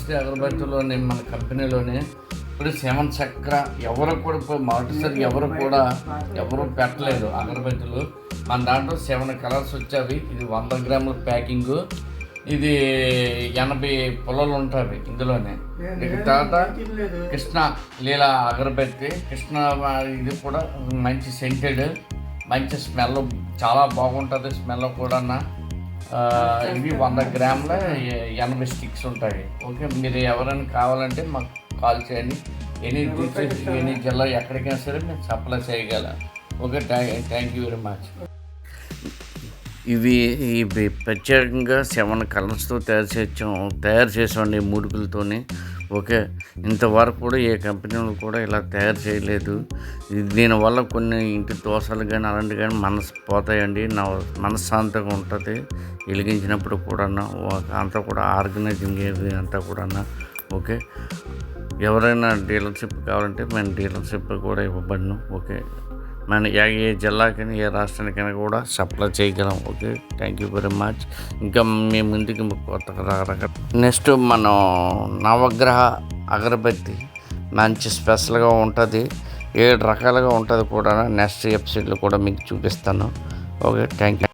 ఇందులోనే మన కంపెనీలోనే ఇప్పుడు సెవెన్ చక్ర ఎవరు కూడా మొదటిసారి ఎవరు కూడా ఎవరు పెట్టలేదు అగరబత్తులు మన దాంట్లో సెవెన్ కలర్స్ వచ్చేవి ఇది వంద గ్రాముల ప్యాకింగ్ ఇది ఎనభై పొలాలు ఉంటాయి ఇందులోనే. ఇక తర్వాత కృష్ణ లీలా అగరబత్తి కృష్ణ ఇది కూడా మంచి సెంటెడ్ మంచి స్మెల్ చాలా బాగుంటుంది స్మెల్ కూడా ఇవి వంద గ్రాముల ఎనభై స్టిక్స్ ఉంటాయి. ఓకే మీరు ఎవరైనా కావాలంటే మాకు కాల్ చేయండి. ఎనీ డిస్ట్రిక్ట్ ఎనీ జిల్లా ఎక్కడికైనా సరే మేము సప్లై చేయగలం. Okay thank you very much ఇవి ఇవి ప్రత్యేకంగా సెవెన్ కలర్స్తో తయారు చేసాం తయారు చేసామండి మూడుకులతోని ఓకే. ఇంతవరకు కూడా ఏ కంపెనీలు కూడా ఇలా తయారు చేయలేదు. దీనివల్ల కొన్ని ఇంటి దోషాలు కానీ అలాంటివి కానీ మనసు పోతాయండి నా మనశ్శాంతంగా ఉంటుంది. వెలిగించినప్పుడు కూడా అంతా కూడా ఆర్గనైజింగ్ ఏది అంతా కూడా ఓకే. ఎవరైనా డీలర్షిప్ కావాలంటే మేము డీలర్షిప్ కూడా ఇవ్వబడిను ఓకే. మన ఏ ఏ జిల్లాకైనా ఏ రాష్ట్రానికైనా కూడా సప్లై చేయగలం. Okay thank you very much ఇంకా మేము ముందుకు కొత్త రకరకాల నెక్స్ట్ మనం నవగ్రహ అగరబత్తి మంచి స్పెషల్గా ఉంటుంది. ఏడు రకాలుగా ఉంటుంది కూడా నెక్స్ట్ ఎపిసోడ్లో కూడా మీకు చూపిస్తాను. Okay thank you